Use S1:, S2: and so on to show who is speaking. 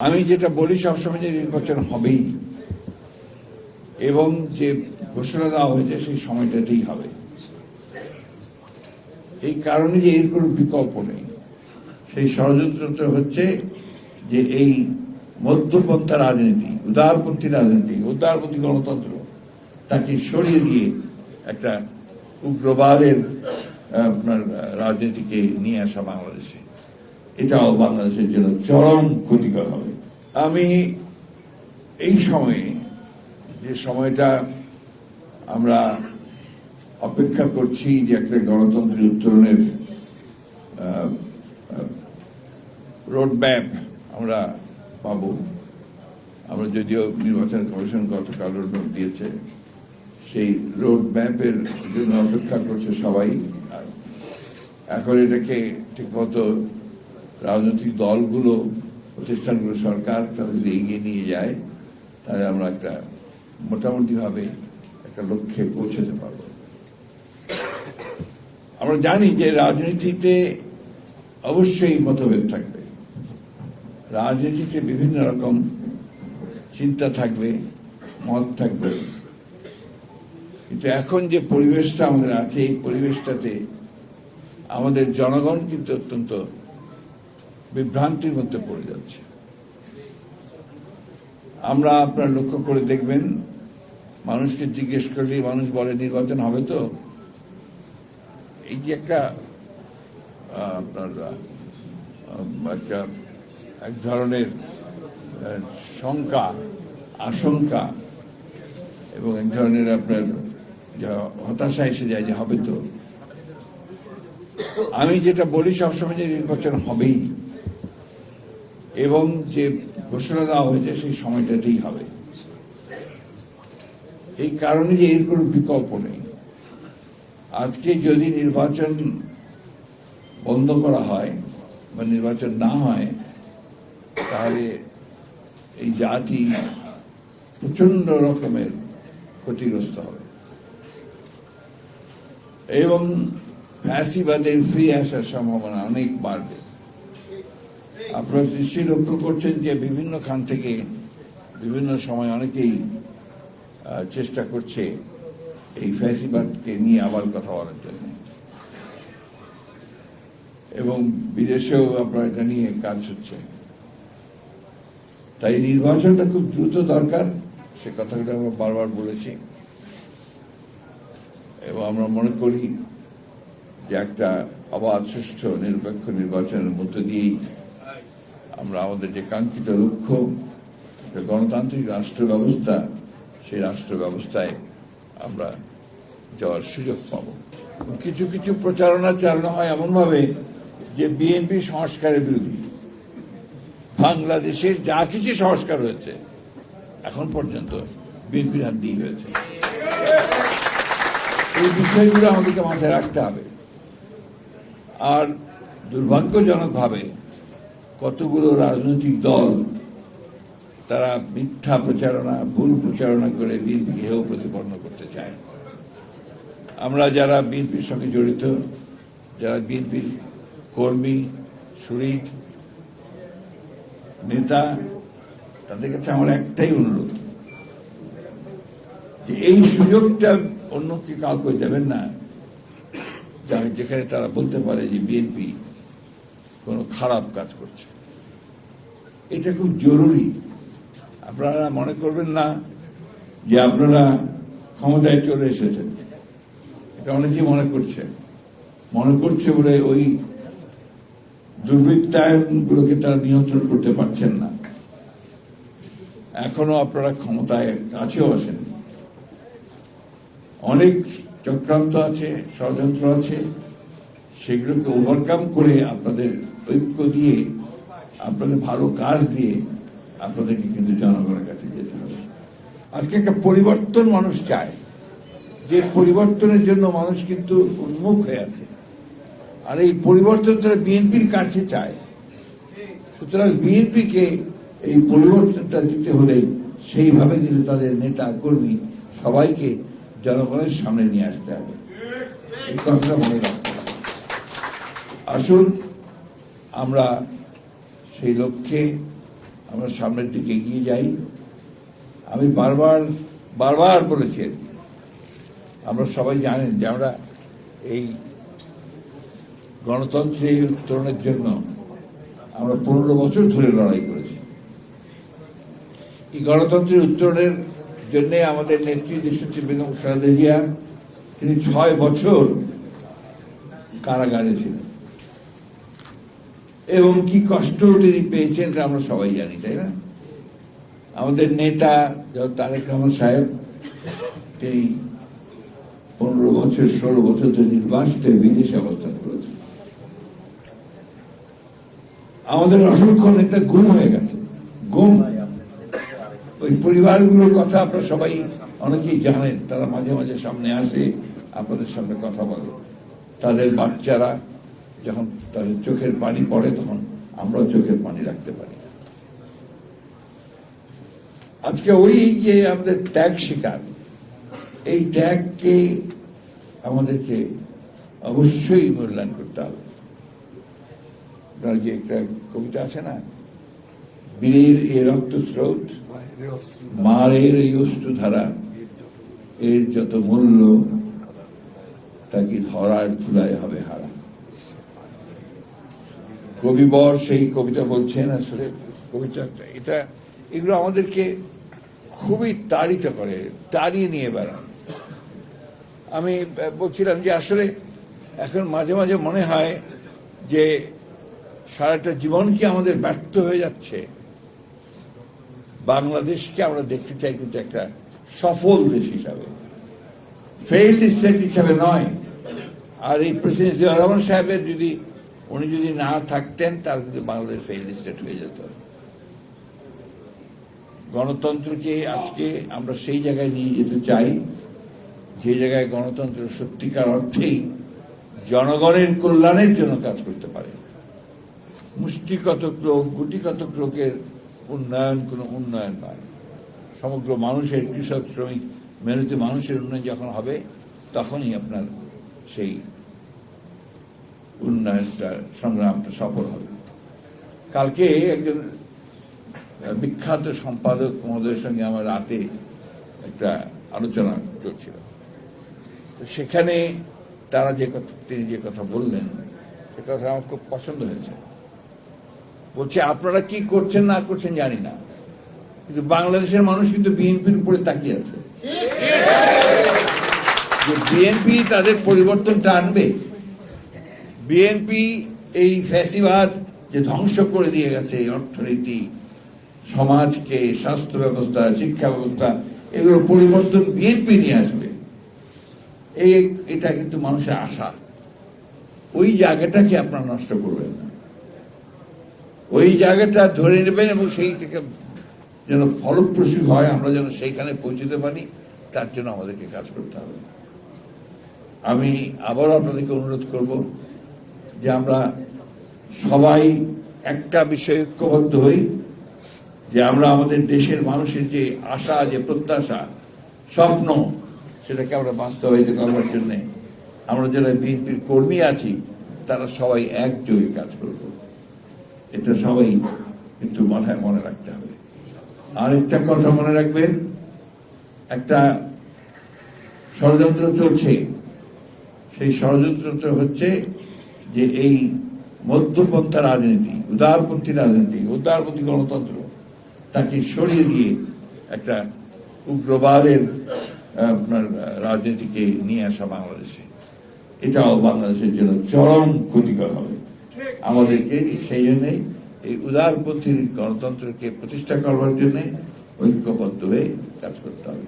S1: আমি যেটা বলি সবসময় যে নির্বাচন হবেই। এবং যে ঘোষণা দেওয়া হয়েছে সেই সময়টাতেই হবে। এই কারণে যে এর কোনো বিকল্প নেই। সেই ষড়যন্ত্রটা হচ্ছে যে এই মধ্যপন্থা রাজনীতি, উদারপন্থী রাজনীতি, উদারপন্থী গণতন্ত্র, তাকে সরিয়ে দিয়ে একটা উগ্রবাদের আপনার রাজনীতিকে নিয়ে আসা বাংলাদেশে। এটাও বাংলাদেশের জন্য চরম ক্ষতিকর হবে। আমি এই সময়ে, যে সময়টা আমরা অপেক্ষা করছি যে একটা গণতন্ত্রের উত্তরণের রোড ম্যাপ আমরা পাব। আমরা যদিও নির্বাচন কমিশন গতকাল রোড ম্যাপ দিয়েছে, সেই রোড ম্যাপের জন্য অপেক্ষা করছে সবাই। এখন এটাকে ঠিকমতো রাজনৈতিক দলগুলো, প্রতিষ্ঠানগুলো, সরকার যদি এগিয়ে নিয়ে যায়, তাহলে আমরা একটা মোটামুটিভাবে একটা লক্ষ্যে পৌঁছাতে পারব। আমরা জানি যে রাজনীতিতে অবশ্যই মতভেদ থাকবে। রাজনীতিতে বিভিন্ন রকম চিন্তা থাকবে, মত থাকবে। কিন্তু এখন যে পরিবেশটা আমাদের আছে, এই পরিবেশটাতে আমাদের জনগণ কিন্তু অত্যন্ত বিভ্রান্তির মধ্যে পড়ে যাচ্ছে। আমরা আপনার লক্ষ্য করে দেখবেন, মানুষকে জিজ্ঞেস করলে মানুষ বলে, নির্বাচন হবে তো? এই যে একটা আপনার একটা এক ধরনের শঙ্কা, আশঙ্কা, এবং এক ধরনের আপনার যা হতাশা এসে যায় যে হবে তো? আমি যেটা বলি সবসময় যে নির্বাচন হবেই। এবং যে ঘোষণা দেওয়া হয়েছে সেই সময়টাতেই হবে। এই কারণে যে এর কোনো বিকল্প নেই। আজকে যদি নির্বাচন বন্ধ করা হয় বা নির্বাচন না হয়, তাহলে এই জাতি প্রচণ্ড রকমের ক্ষতিগ্রস্ত হবে। এবং ফ্যাসিবাদের ফিরে আসার সম্ভাবনা অনেক বাড়বে। আপনারা নিশ্চয়ই লক্ষ্য করছেন যে বিভিন্ন খান থেকে বিভিন্ন সময় অনেকেই চেষ্টা করছে এই ফ্যাসিবাদকে নিয়ে আবার কথা বলার জন্য। এবং বিদেশেও আপনার এটা নিয়ে কাজ হচ্ছে। তাই নির্বাচনটা খুব দ্রুত দরকার, সে কথাটা আমরা বারবার বলেছি। এবং আমরা মনে করি যে একটা অবাধ সুষ্ঠু নিরপেক্ষ নির্বাচনের মধ্য দিয়েই আমরা আমাদের যে কাঙ্ক্ষিত লক্ষ্য গণতান্ত্রিক রাষ্ট্র ব্যবস্থা সেই রাষ্ট্র ব্যবস্থায় আমরা যাওয়ার সুযোগ পাব। কিছু কিছু প্রচারণা চালানো হয় এমনভাবে যে বিএনপি সংস্কারের বিরোধী। বাংলাদেশের যা কিছু সংস্কার হয়েছে, এখন পর্যন্ত বিএনপির হাত দিয়ে হয়েছে। এই বিষয়গুলো আমাদেরকে মাথায় রাখতে হবে। আর দুর্ভাগ্যজনকভাবে কতগুলো রাজনৈতিক দল তারা মিথ্যা প্রচারণা, ভুল প্রচারণা করে বিএনপিকে হেয় প্রতিপন্ন করতে চায়। আমরা যারা বিএনপির সঙ্গে জড়িত, যারা বিএনপির কর্মী শরীর নেতা, তাদের কাছে আমার একটাই অনুরোধ যে এই সুযোগটা অন্য কি কাউকে দেবেন না। যেখানে তারা বলতে পারে যে বিএনপি কোনো খারাপ কাজ করছে। এটা খুব জরুরি। আপনারা মনে করবেন না যে আপনারা ক্ষমতায় চলে এসেছেন। এটা অনেকেই মনে করছে। মনে করছে বলে ওই দুর্বৃত্তায়নগুলোকে তারা নিয়ন্ত্রণ করতে পারছেন না। এখনও আপনারা ক্ষমতায় কাছেও আসেন অনেক চক্রান্ত আছে, ষড়যন্ত্র আছে। সেগুলোকে ওভারকাম করে আপনাদের ঐক্য দিয়ে, আপনাদের ভালো কাজ দিয়ে আপনাদেরকে কিন্তু জনগণের কাছে যেতে হবে। আজকে একটা পরিবর্তন মানুষ চায়। যে পরিবর্তনের জন্য মানুষ কিন্তু উন্মুখ হয়ে আছে। আর এই পরিবর্তন তারা বিএনপির কাছে চায়। সুতরাং বিএনপিকে এই পরিবর্তনটা দিতে হলে সেইভাবে কিন্তু তাদের নেতা কর্মী সবাইকে জনগণের সামনে নিয়ে আসতে হবে। এই কথাটা মনে হবে আসুন, আমরা সেই লক্ষ্যে আমরা সামনের দিকে এগিয়ে যাই। আমি বারবার বারবার বলেছি আর। আমরা সবাই জানেন যে আমরা এই গণতন্ত্রের উত্তরণের জন্য আমরা পনেরো বছর ধরে লড়াই করেছি। এই গণতন্ত্রের উত্তরণের জন্য আমাদের নেত্রী দেশনেত্রী বেগম খালেদা জিয়া, তিনি ছয় বছর কারাগারে ছিলেন। এবং কি কষ্ট তিনি পেয়েছেন তা আমরা সবাই জানি, তাই না? আমাদের নেতা তারেক রহমান সাহেব, তিনি পনেরো বছর, ষোলো বছর ধরে নির্বাসিত বিদেশে অবস্থান করেছেন। আমাদের অসংখ্য নেতা গুম হয়ে গেছে। গুম। ওই পরিবারগুলোর কথা আপনারা সবাই অনেকেই জানেন, তারা মাঝে মাঝে সামনে আসে, আপনাদের সামনে কথা বলে। তাদের বাচ্চারা যখন তাদের চোখের পানি পড়ে, তখন আমরাও চোখের পানি রাখতে পারি। না। আজকে ওই যে আমাদের ত্যাগ শিকার, এই ত্যাগকে আমাদেরকে অবশ্যই মূল্যায়ন করতে হবে। আপনার যে একটা কবিতা আছে না? বীরের এ রক্ত স্রোত মারের এই অশ্রু ধারা এর যত মূল্য তা কি ধরার ধুলায় হবে হারা। কবিবর সেই কবিতা বলছেন, আসলে কবিতা, এটা, এগুলো আমাদেরকে খুবই তাড়িত করে, তাড়িয়ে নিয়ে বেড়ান। আমি বলছিলাম যে আসলে এখন মাঝে মাঝে মনে হয় যে সারাটা জীবন কি আমাদের ব্যর্থ হয়ে যাচ্ছে। বাংলাদেশকে আমরা দেখতে চাই কিন্তু একটা সফল দেশ হিসাবে। ফেইল্ড স্টেট হিসাবে নয়। আর এই প্রেসিডেন্ট জিয়া রহমান সাহেবের যদি উনি যদি না থাকতেন, তাহলে কিন্তু বাংলাদেশ ফেইল্ড স্টেট হয়ে যেত। গণতন্ত্রকে আজকে আমরা সেই জায়গায় নিয়ে যেতে চাই, যে জায়গায় গণতন্ত্র সত্যিকার অর্থেই জনগণের কল্যাণের জন্য কাজ করতে পারে। মুষ্টি কতক লোক গুটি কতক লোকের উন্নয়ন কোনো উন্নয়ন নয়। সমগ্র মানুষের কৃষক, শ্রমিক মেহনতি মানুষের উন্নয়ন যখন হবে, তখনই আপনার সেই উন্নয়নটা, সংগ্রামটা সফল হবে। কালকে একজন বিখ্যাত সম্পাদক মহোদয়ের সঙ্গে আমার রাতে একটা আলোচনা চলছিল। সেখানে তারা যে কথা, তিনি যে কথা বললেন, সে কথা আমার খুব পছন্দ হয়েছে। বলছে, আপনারা কি করছেন, না করছেন জানি না। কিন্তু বাংলাদেশের মানুষ কিন্তু বিএনপির উপরে তাকিয়ে আছে। যে বিএনপি তাদের পরিবর্তনটা আনবে বিএনপি এই ফ্যাসিবাদ যে ধ্বংস করে দিয়ে গেছে, অর্থনীতি, সমাজকে, স্বাস্থ্য ব্যবস্থা, শিক্ষা ব্যবস্থা, এগুলো পরিবর্তন বিএনপি নিয়ে আসবে। এই এটা কিন্তু মানুষের আশা। ওই জায়গাটাকে আপনারা নষ্ট করবেন না। ওই জায়গাটা ধরে নেবেন এবং সেইটাকে যেন ফলপ্রসূ হয়, আমরা যেন সেইখানে পৌঁছতে পারি, তার জন্য আমাদেরকে কাজ করতে হবে। আমি আবারও আপনাদেরকে অনুরোধ করব যে আমরা সবাই একটা বিষয়ে ঐক্যবদ্ধ হই, যে আমরা আমাদের দেশের মানুষের যে আশা, যে প্রত্যাশা, স্বপ্ন, সেটাকে আমরা বাস্তবায়িত করবার জন্য আমরা যারা বিএনপির কর্মী আছি, তারা সবাই একযোগে কাজ করব। এটা সবাই কিন্তু মাথায় মনে রাখতে হবে। আরেকটা কথা মনে রাখবেন, একটা ষড়যন্ত্র চলছে। সেই ষড়যন্ত্রটা হচ্ছে যে এই মধ্যপন্থা রাজনীতি, উদারপন্থী রাজনীতি, উদারপন্থী গণতন্ত্র তাকে সরিয়ে দিয়ে একটা উগ্রবাদের আপনার রাজনীতিকে নিয়ে আসা বাংলাদেশে। এটাও বাংলাদেশের জন্য চরম ক্ষতিকর হবে। আমাদেরকে সেই জন্যই এই উদারপন্থী গণতন্ত্রকে প্রতিষ্ঠা করবার জন্য ঐক্যবদ্ধ হয়ে কাজ করতে হবে।